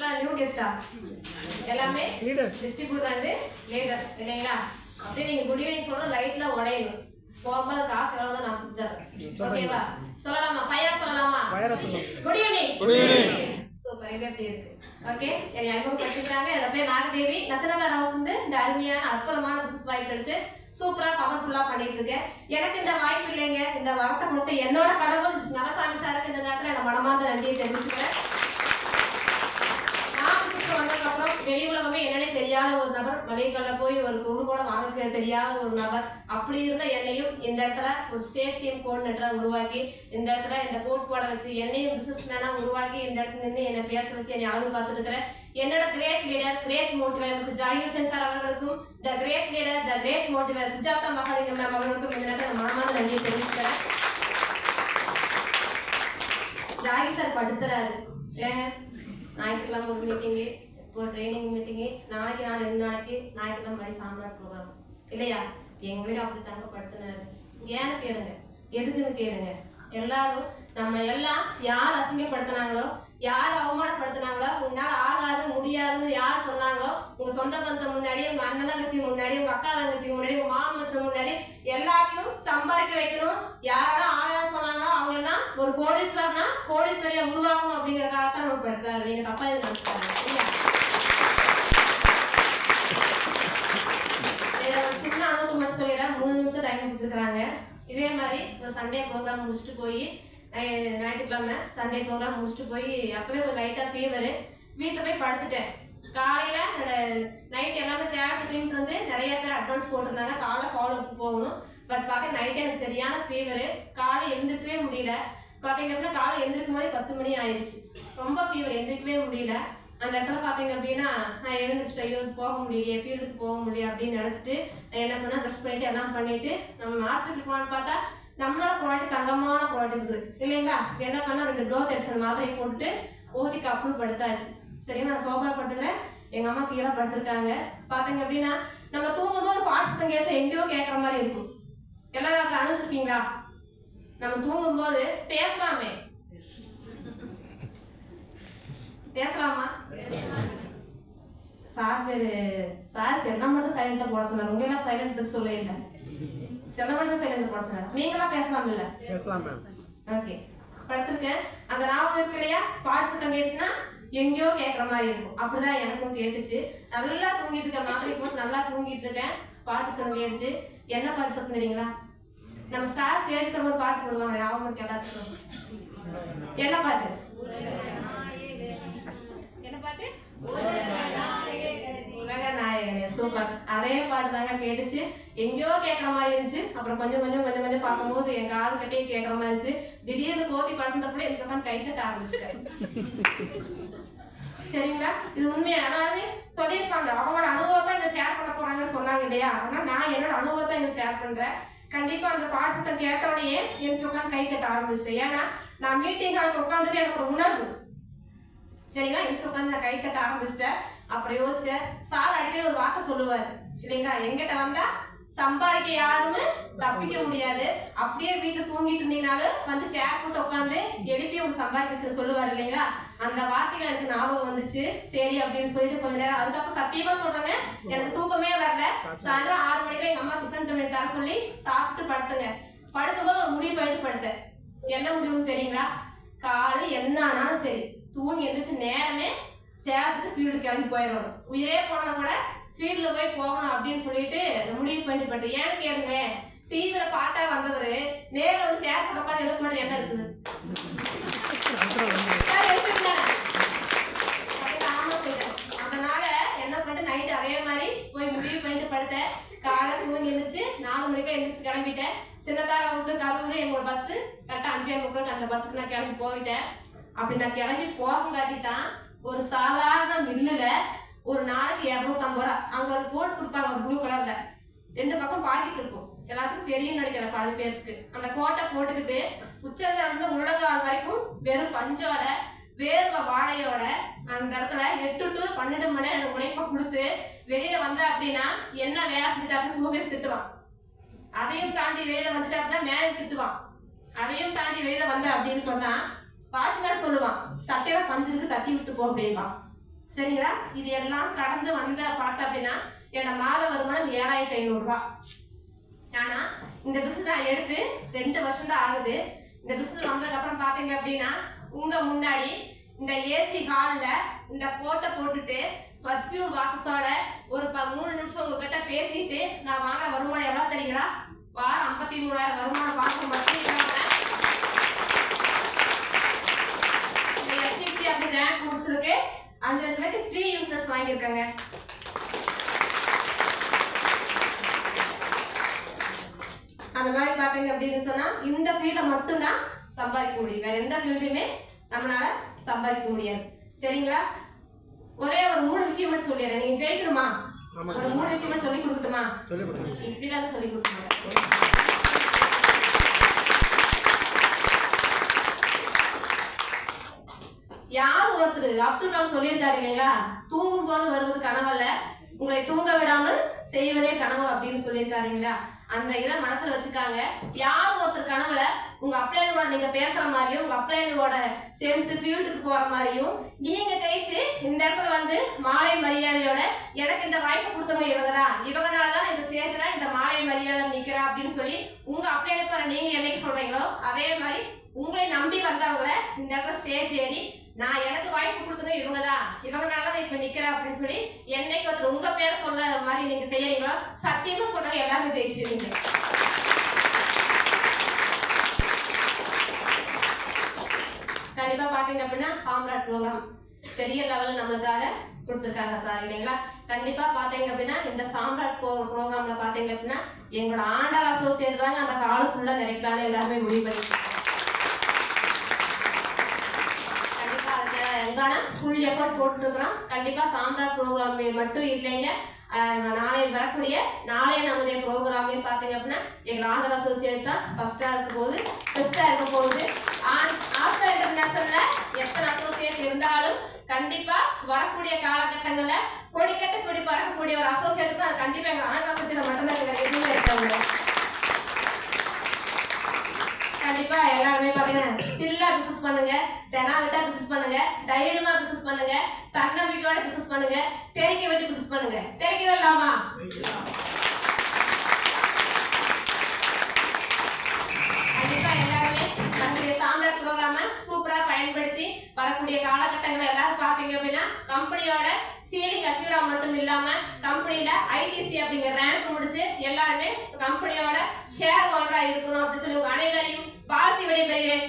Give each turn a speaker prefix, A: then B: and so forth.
A: ஃபுல்லா நியூ கெஸ்டா எல்லாமே. Distributor and leaders இல்லைங்களா? அப்படியே நீங்க குட் ஈவினிங் சொல்றது லைட்ல உடையணும். போகும்போது காசு எவ்வளவு நான் ஓகேவா சொல்லலாமா? ஃபையா சொல்லலாமா? Good evening. சூப்பர் இது எப்படி இருக்கு? ஓகே என்னை அறிமுகப்படுத்திக்கிறாங்க என்னோட பேர் நாகதேவி. நசனதா ராவ் வந்து இந்த அருமையான அற்புதமான பிசினஸ் வாய்ப்பு எடுத்து சூப்பரா பவர்ஃபுல்லா பண்ணிட்டு இருக்கேன் எனக்கு இந்த வாய்ப்பு இல்லைங்க. இந்த வரத்தை மட்டும் என்னோட கடவுள் நலசாமி சாருக்கு இந்த நேரத்துல நான் மனமார்ந்த நன்றியை தெரிவிச்சுக்கிறேன் நான் business வந்ததுக்கு அப்புறம் வெளி உலகமே என்னன்னே தெரியாத ஒரு நபர் மளிகைக்கடையில போய் ஒரு பொருள் கூட வாங்க தெரியாத ஒரு நபர். அப்படி இருந்த என்னையும் இந்த இடத்துல ஒரு ஸ்டேட் டீம் கோஆர்டினேட்டரா உருவாக்கி இந்த இடத்துல இந்த கோட் போட வச்சு என்னையும் பிசினஸ் மேனா உருவாக்கி இந்த இடத்துல நின்று என்னை பேச வச்சு என்னை அழகு பார்த்துருக்கிறேன் என்னோட great leader great motivator mister Zakir sensor அவர்களுக்கும் the great leader the great motivator Sujatha Mahalingam ma'am அவர்களுக்கும் இந்த நேரத்தில் மனமான நன்றியை தெரிவிச்சுக்கிறேன். ஜாகி சார் படுத்துறாரு. ஞாயிற்றுக்கிழமை ஒரு மீட்டிங்கு ஒரு ட்ரைனிங் மீட்டிங்கு நாளைக்கு நாள் ரெண்டு நாளைக்கு ஞாயிற்றுக்கிழமை மாதிரி சாம்பார் ப்ரோக்ராம் இல்லையா? எங்களுக்கு அப்படி தங்க படுத்துனாரு ஏன்னு கேளுங்க. எதுக்குன்னு கேளுங்க. எல்லாரும் நம்ம எல்லாம் யார் அசிங்கப்படுத்தினாங்களோ யார் அவமானப்படுத்தினாங்களோ உன்னால ஆகாது முடியாதுன்னு யார் சொன்னாங்களோ உங்க சொந்த பந்தம் முன்னாடி உங்க அண்ணன் தங்கச்சி முன்னாடி உங்க அக்கா தங்கச்சி முன்னாடி உங்க மாமன் முன்னாடி எல்லாத்தையும் சம்பாதிக்க வைக்கணும். யாரெல்லாம் ஆயா சொன்னாங்களோ அவங்க எல்லாம் ஒரு கோடீஸ்வரனா கோடீஸ்வரியா உருவாகணும் அப்படிங்கறதுக்காக தான் நம்ம படுத்தாரு நீங்க தப்பா இது நினைச்சாங்க சின்ன அனுபவம் மட்டும் சொல்லிடுறேன். மூணு நிமிஷம் டைம் கொடுத்துருக்காங்க இதே மாதிரி ஒரு சண்டே ப்ரோக்ராம் முடிச்சுட்டு போய் ஞாயிற்றுக்கிழமை சண்டே ப்ரோக்ராம் முடிச்சுட்டு போய் அப்பவே ஒரு லைட்டா ஃபீவர் வீட்டுல போய் படுத்துட்டேன். காலையில நைட் எல்லாமே சேலத்து டீம் வந்து நிறைய பேர் அட்வான்ஸ் போட்டிருந்தாங்க. காலைல ஃபாலோ போகணும். பட் பார்க்க நைட் எனக்கு சரியான ஃபீவரு காலை எழுந்திருக்கவே முடியல. பாத்தீங்க அப்படின்னா காலை எழுந்திருக்கும் போதே பத்து மணி ஆயிடுச்சு. ரொம்ப ஃபீவர் எழுந்திருக்கவே முடியல. அந்த இடத்துல பாத்தீங்க அப்படின்னா நான் எழுந்துச்சுட்டு ஐயோ போக முடியலையே ஃபீல்டுக்கு போக முடியும் அப்படின்னு நினைச்சிட்டு நான் என்ன பண்ணா ப்ரெஷ் பண்ணிட்டு எல்லாம் பண்ணிட்டு நம்ம ஹாஸ்பிட்டல் போனான்னு பார்த்தா நம்மளோட குவாலிட்டி தங்கமான குவாலிட்டி இருக்குது. இல்லைங்களா? என்ன பண்ணா ரெண்டு க்ளோத் எடிசன் மாத்திரையை போட்டுட்டு ஊதி அப்ரூவ் படுத்தாச்சு. சரி நான் சோபா படுத்துக்கிறேன் எங்க அம்மா கீழே படுத்திருக்காங்க. பாத்தீங்க அப்படின்னா நம்ம தூங்கும்போது பாசிட்டிவ் கேஸ் எங்கேயோ கேட்குற மாதிரி இருக்கும். எல்லாரும் அனுப்பிச்சிருக்கீங்களா நம்ம தூங்கும்போது பேசலாமே. பேசலாமா? சார் பேரு சார் சென்னை மட்டும் சைலண்டா போட சொன்னார். உங்க எல்லாம் சைலண்ட் இருக்க சொல்ல இல்ல. சென்னை மட்டும் சைலண்ட் போட சொன்னார். நீங்களா பேசலாம் இல்ல
B: பேசலாம் மேம்
A: ஓகே படுத்திருக்கேன். அந்த ஞாபகம் இருக்கு இல்லையா? கேட்டுச்சுன்னா எங்கேயோ கேட்குற மாதிரி இருக்கும். அப்படிதான் எனக்கும் கேட்டுச்சு. நல்லா தூங்கிட்டு இருக்கேன். மாத்திரை போட்டு நல்லா தூங்கிட்டு இருக்கேன். பாட்டு சத்தம் கேட்டுச்சு என்ன பாட்டு சத்தம் தெரியுங்களா? நம்ம ஸ்டார் சேர்த்து ஒரு பாட்டு போடுவாங்க. ஞாபகம் எல்லாத்துக்கும். என்ன பாட்டு? என்ன பாட்டு? உலக நாயகனே சூப்பர் அதே பாட்டு தாங்க கேட்டுச்சு. எங்கேயோ கேட்குற மாதிரி இருந்துச்சு. அப்புறம் கொஞ்சம் கொஞ்சம் கொஞ்சம் கொஞ்சம் பார்க்கும்போது என் காது கட்டியே கேட்குற மாதிரி இருந்துச்சு. திடீர்னு கோபி படுத்தப்பட எனக்கு உட்காந்து கை தட்ட ஆரம்பிச்சிட்டேன். சரிங்களா? இது உண்மையா? அதாவது சொல்லியிருப்பாங்க அவங்களோட அனுபவத்தை இங்க ஷேர் பண்ண போறாங்கன்னு சொன்னாங்க இல்லையா? ஆனா நான் என்னோட அனுபவத்தை இங்க ஷேர் பண்றேன். கண்டிப்பா அந்த பாடத்தை கேட்ட உடனே எனக்கு உட்காந்து கை தட்ட ஆரம்பிச்சிட்டேன் ஏன்னா நான் மீட்டிங் ஹாலுக்கு உட்காந்துட்டு எனக்கு ஒரு உணர்வு. சரிங்களா? என் உட்காந்து நான் கை தட்ட ஆரம்பிச்சிட்டேன் அப்புறம் யோசிச்சேன் சார் அடிக்கடி ஒரு வார்த்தை சொல்லுவாரு. இல்லைங்களா? எங்கிட்ட வந்தா சம்பாதிக்க யாருமே தப்பிக்க முடியாது. அப்படியே வீட்டுல தூங்கிட்டு இருந்தீங்கனாலும் வந்து ஷேர் போட்டு உட்காந்து எழுப்பி உங்க சம்பாதிக்க சொல்லுவாரு இல்லைங்களா? அந்த வார்த்தைகள் எனக்கு ஞாபகம் வந்துச்சு. சரி அப்படின்னு சொல்லிட்டு கொஞ்ச நேரம் அதுக்கப்புறம் சத்தியமா சொல்றேங்க. எனக்கு தூக்கமே வரல. சாயந்தரம் ஆறு மணிக்கு எங்க அம்மா டிஃபன் பண்ணி தர சொல்லி சாப்பிட்டு படுத்துங்க. படுக்கும்போது ஒரு முடிவு பண்ணிட்டு படுத்தேன். என்ன முடிவுன்னு தெரியுங்களா? காலை என்ன ஆனாலும் சரி. தூங்கி எந்திரிச்சு நேரமே சேரத்துக்கு ஃபீல்டு கிளம்பி போயிடணும். உயிரே போனா கூட ஃபீல்ட்ல போய் போகணும் அப்படின்னு சொல்லிட்டு முடிவு பண்ணிட்டு பட்டு ஏன்னு கேளுங்க டிவில பாட்டா வந்தவரு நேர்ல வந்து சேர் போட்டு உட்காந்து எழுத மாட்டேன் என்ன இருக்குது? சார், அதனால என்ன பண்ணிட்டு நைட் அதே மாதிரி போய் முடிவு பண்ணிட்டு படுத்தேன். காலை தூங்கி எழுந்துச்சு நாலு மணிக்கு எழுந்திரிச்சு கிளம்பிட்டேன். சின்னத்தார விட்டு கரூர் எங்களோட பஸ் கரெக்டாக அஞ்சே முப்பதுக்கு அந்த பஸ்ஸுக்கு நான் கிளம்பி போயிட்டேன். அப்படி நான் கிளம்பி போகங்காட்டி தான் ஒரு சாதாரண மில்லுல ஒரு நாளைக்கு இரநூத்தம்பது ரூபா அங்க ஒரு கோட் கொடுப்பாங்க ஒரு ப்ளூ கலர்ல ரெண்டு பக்கம் பாக்கெட் இருக்கும் எல்லாத்துக்கும் தெரியும் நினைக்கிறேன் பாதி பேருக்கு. அந்த கோட்டை போட்டுக்கிட்டு உச்சங்க இருந்து முழங்கால் வரைக்கும் வெறும் பஞ்சோட வேர்வை வாழையோட அந்த இடத்துல எட்டு டு பன்னெண்டு மணி நேரம் எனக்கு உழைப்ப கொடுத்து வெளியில வந்த அப்படின்னா என்ன வேலை செஞ்சுட்டாருன்னு அப்படின்னு சூப்பர் திட்டுவான். அதையும் தாண்டி வெளியில வந்துட்டு அப்படின்னா மேனேஜ் திட்டுவான். அதையும் தாண்டி வெளியில வந்த அப்படின்னு சொன்னா வாட்ச்மேன் சொல்லுவான் சட்டையில பஞ்சு தட்டி விட்டு போ அப்படின்பான் சரிங்களா? இது எல்லாம் கடந்து வந்த பார்த்தா அப்படின்னா என்னோட மாத வருமானம் ஏழாயிரத்தி ஐநூறு ரூபாய் ஆனா இந்த பிசினஸ் நான் எடுத்து ரெண்டு வருஷம் தான் ஆகுது. இந்த பிசினஸ் வந்ததுக்கு அப்புறம் பாத்தீங்க அப்படின்னா உங்க முன்னாடி இந்த ஏசி ஹால்ல இந்த கோட்டை போட்டுட்டு பர்ஃபியூம் வாசத்தோட ஒரு ப மூணு நிமிஷம் உங்ககிட்ட பேசிட்டு நான் வாங்குற வருமானம் எவ்வளவு தெரியுங்களா? வாரம் ஐம்பத்தி மூணாயிரம் வருமானம் பார்க்க மட்டும் இல்லாம இந்த அப்படி ரேங்க் முடிச்சிருக்கு. அஞ்சு லட்சம் பேருக்கு ஃப்ரீ யூசர்ஸ் வாங்கியிருக்காங்க. அந்த மாதிரி பாத்தீங்க அப்படின்னு சொன்னா இந்த ஃபீல்ட மட்டும்தான் சம்பாதிக்க முடியும். வேற எந்த ஃபீல்டுமே நம்மளால சம்பாதிக்க முடியாது. சரிங்களா? ஒரே ஒரு மூணு விஷயம் மட்டும் சொல்லிடுறேன். நீங்க ஜெயிக்கணுமா. ஒரு மூணு விஷயம் மட்டும் சொல்லி கொடுக்கட்டுமா? இப்படிதான் சொல்லி கொடுக்கணும். யார் ஒருத்தர் அப்துல் கலாம் சொல்லியிருக்காரு இல்லைங்களா? தூங்கும் போது வருவது கனவல்ல. உங்களை தூங்க விடாமல் செய்வதே கனவு அப்படின்னு சொல்லியிருக்காரு இல்லைங்களா? அந்த இதை மனசுல வச்சுக்காங்க. யார் ஒருத்தர் கனவுல உங்க அப்ளைனோட நீங்க பேசுற மாதிரியும் உங்க அப்ளைனோட சேர்ந்து ஃபீல்டுக்கு போற மாதிரியும் நீங்க ஜெயிச்சு இந்த இடத்துல வந்து மாலை மரியாதையோட எனக்கு இந்த வாய்ப்பு கொடுத்தவங்க இவங்க இவங்கனால தான் இந்த ஸ்டேஜ்ல இந்த மாலை மரியாதை நிக்கிறா அப்படின்னு சொல்லி உங்க அப்ளைனுக்கு நீங்க என்னைக்கு சொல்றீங்களோ அதே மாதிரி உங்களை நம்பி வந்தவங்கள இந்த இடத்துல ஸ்டேஜ் ஏறி நான் எனக்கு வாய்ப்பு கொடுத்த இவங்க தான் இப்ப நிக்கிறேன் அப்படின்னு சொல்லி என்னைக்கு ஒருத்தர் உங்க பேரை சொல்ல மாதிரி நீங்க செய்யறீங்களோ சத்தியமா சொல்றாங்க எல்லாருமே ஜெயிச்சிருவீங்க. கண்டிப்பா பாத்தீங்க அப்படின்னா சாம்ராட் ப்ரோக்ராம் பெரிய லெவல்ல நம்மளுக்காக கொடுத்துருக்காங்க சார் இல்லைங்களா? கண்டிப்பா பாத்தீங்க அப்படின்னா இந்த சாம்ராட் ப்ரோக்ராம்ல பாத்தீங்க அப்படின்னா எங்களோட ஆண்டாள் அசோசியேட் தாங்க அந்த கால் ஃபுல்லா நிறைக்கலாம்னு எல்லாருமே முடிவு பண்ணி கண்டிப்பா அதுக்கான ஃபுல் எஃபர்ட் போட்டுருக்குறோம். கண்டிப்பா சாம்ராட் ப்ரோக்ராம் மட்டும் இல்லைங்க. நாளை வரக்கூடிய நாளைய நம்முடைய ப்ரோக்ராமே பார்த்தீங்க அப்படின்னா எங்க ஆண்டர் அசோசியேட் தான் ஃபஸ்ட்டாக இருக்க போகுது. ஃபஸ்ட்டாக இருக்க போகுது. ஆஸ்கா இன்டர்நேஷனில் எத்தனை அசோசியேட் இருந்தாலும் கண்டிப்பா வரக்கூடிய காலகட்டங்கள்ல கொடிக்கட்ட கொடி பறக்கக்கூடிய ஒரு அசோசியேட் தான் அது. கண்டிப்பா எங்கள் ஆண்டர் அசோசியேட் மட்டும்தான் இருக்கு. எதுவுமே இருக்காங்க கண்டிப்பா எல்லாருமே பாத்தீங்கன்னா தில்லா பிசினஸ் பண்ணுங்க தெனாவிட்டா பிசினஸ் பண்ணுங்க தைரியமா பிசினஸ் பண்ணுங்க தன்னம்பிக்கையோட பிசினஸ் பண்ணுங்க தேங்கி விட்டு பிசினஸ் பண்ணுங்க. தேங்கி விடலாமா கண்டிப்பா எல்லாருமே தன்னுடைய சாம்ராட் ப்ரோக்ராம சூப்பரா பயன்படுத்தி வரக்கூடிய காலகட்டங்களை எல்லாரும் பாத்தீங்க அப்படின்னா கம்பெனியோட சீலிங் அச்சீவரா மட்டும் இல்லாம கம்பெனியில ஐடிசி அப்படிங்கிற ரேங்க் முடிச்சு எல்லாருமே கம்பெனியோட ஷேர் ஹோல்டரா இருக்கணும் அப்படின்னு சொல்லி உங்க அனைவரையும் பாசி விடைபெறுகிறேன்.